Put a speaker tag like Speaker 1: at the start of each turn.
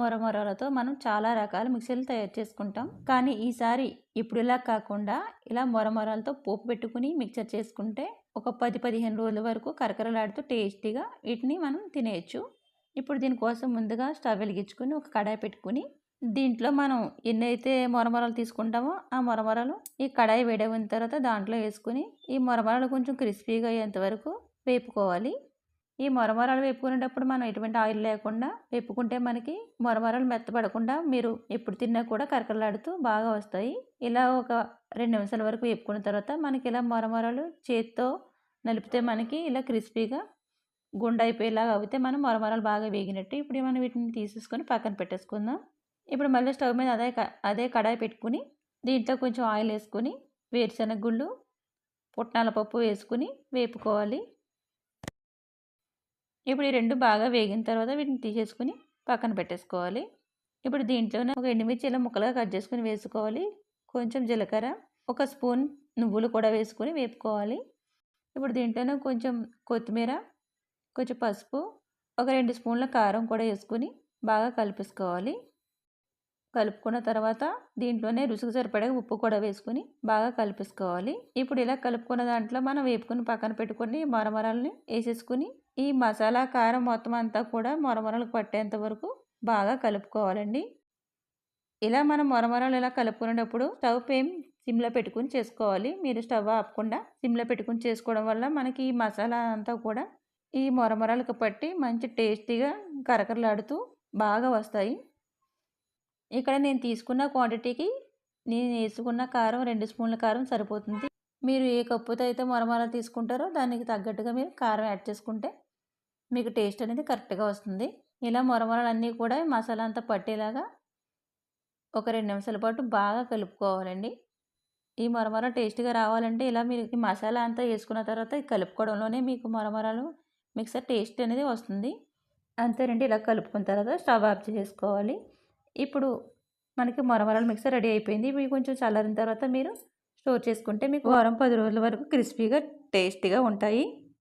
Speaker 1: మొరమొరలతో మనం చాలా రకాల మిక్సీలు తయారు చేసుకుంటాం. కానీ ఈసారి ఇప్పుడు ఇలా కాకుండా ఇలా మొరమొరలతో పోపు పెట్టుకుని మిక్చర్ చేసుకుంటే ఒక పది పదిహేను రోజుల వరకు కరకరలాడుతూ టేస్టీగా వీటిని మనం తినేయచ్చు. ఇప్పుడు దీనికోసం ముందుగా స్టవ్ వెలిగించుకొని ఒక కడాయి పెట్టుకుని దీంట్లో మనం ఎన్నైతే మొరమొరలు తీసుకుంటామో ఆ మొరమొరలు ఈ కడాయి వేడైన తర్వాత దాంట్లో వేసుకుని ఈ మొరమొరలు కొంచెం క్రిస్పీగా అయ్యేంత వరకు వేపుకోవాలి. ఈ మొరమొరలు వేపుకునేటప్పుడు మనం ఎటువంటి ఆయిల్ లేకుండా వేపుకుంటే మనకి మొరమొరలు మెత్తపడకుండా మీరు ఎప్పుడు తిన్నా కూడా కరకరలాడుతూ బాగా వస్తాయి. ఇలా ఒక రెండు నిమిషాల వరకు వేపుకున్న తర్వాత మనకి ఇలా మొరమొరలు చేతితో నలిపితే మనకి ఇలా క్రిస్పీగా గుండె అయిపోయేలాగా అవుతే మనం మొరమొరలు బాగా వేగినట్టు ఇప్పుడు మనం వీటిని తీసేసుకొని పక్కన పెట్టేసుకుందాం. ఇప్పుడు మళ్ళీ స్టవ్ మీద అదే అదే కడాయి పెట్టుకుని దీంట్లో కొంచెం ఆయిల్ వేసుకుని వేరుశనగ గుళ్ళు పుట్నాల పప్పు వేసుకుని వేపుకోవాలి. ఇప్పుడు ఈ రెండు బాగా వేగిన తర్వాత వీటిని తీసేసుకుని పక్కన పెట్టేసుకోవాలి. ఇప్పుడు దీంట్లోనే ఒక ఎండుమిర్చి ఇలా ముక్కలుగా కట్ చేసుకుని వేసుకోవాలి. కొంచెం జీలకర్ర ఒక స్పూన్ నువ్వులు కూడా వేసుకొని వేపుకోవాలి. ఇప్పుడు దీంట్లోనే కొంచెం కొత్తిమీర కొంచెం పసుపు ఒక రెండు స్పూన్ల కారం కూడా వేసుకుని బాగా కలిపేసుకోవాలి. కలుపుకున్న తర్వాత దీంట్లోనే రుచికి సరిపడే ఉప్పు కూడా వేసుకుని బాగా కలిపేసుకోవాలి. ఇప్పుడు ఇలా కలుపుకున్న దాంట్లో మనం వేపుకుని పక్కన పెట్టుకుని మరమరాలని వేసేసుకుని ఈ మసాలా కారం మొత్తం అంతా కూడా మొరమొరలకు పట్టేంత వరకు బాగా కలుపుకోవాలండి. ఇలా మనం మొరమరాలు ఇలా కలుపుకునేటప్పుడు స్టవ్ ఫ్లేమ్ సిమ్లో పెట్టుకుని చేసుకోవాలి. మీరు స్టవ్ ఆపకుండా సిమ్లో పెట్టుకుని చేసుకోవడం వల్ల మనకి ఈ మసాలా అంతా కూడా ఈ మొరమొరాలకు పట్టి మంచి టేస్టీగా కరకరలాడుతూ బాగా వస్తాయి. ఇక్కడ నేను తీసుకున్న క్వాంటిటీకి నేను వేసుకున్న కారం రెండు స్పూన్ల కారం సరిపోతుంది. మీరు ఏ కప్పుతో అయితే మొరమొర తీసుకుంటారో దానికి తగ్గట్టుగా మీరు కారం యాడ్ చేసుకుంటే మీకు టేస్ట్ అనేది కరెక్ట్గా వస్తుంది. ఇలా మొరమొరలన్నీ కూడా మసాలా అంతా పట్టేలాగా ఒక రెండు నిమిషాల పాటు బాగా కలుపుకోవాలండి. ఈ మొరమొర టేస్ట్గా రావాలంటే ఇలా మీరు ఈ మసాలా అంతా వేసుకున్న తర్వాత కలుపుకోవడంలోనే మీకు మొరమొరలు మిక్సర్ టేస్ట్ అనేది వస్తుంది. అంతేనండి ఇలా కలుపుకున్న తర్వాత స్టవ్ ఆఫ్ చేసుకోవాలి. ఇప్పుడు మనకి మొరమొరల మిక్సర్ రెడీ అయిపోయింది. ఇవి కొంచెం చల్లారిన తర్వాత మీరు స్టోర్ చేసుకుంటే మీకు వారం పది రోజుల వరకు క్రిస్పీగా టేస్టీగా ఉంటాయి.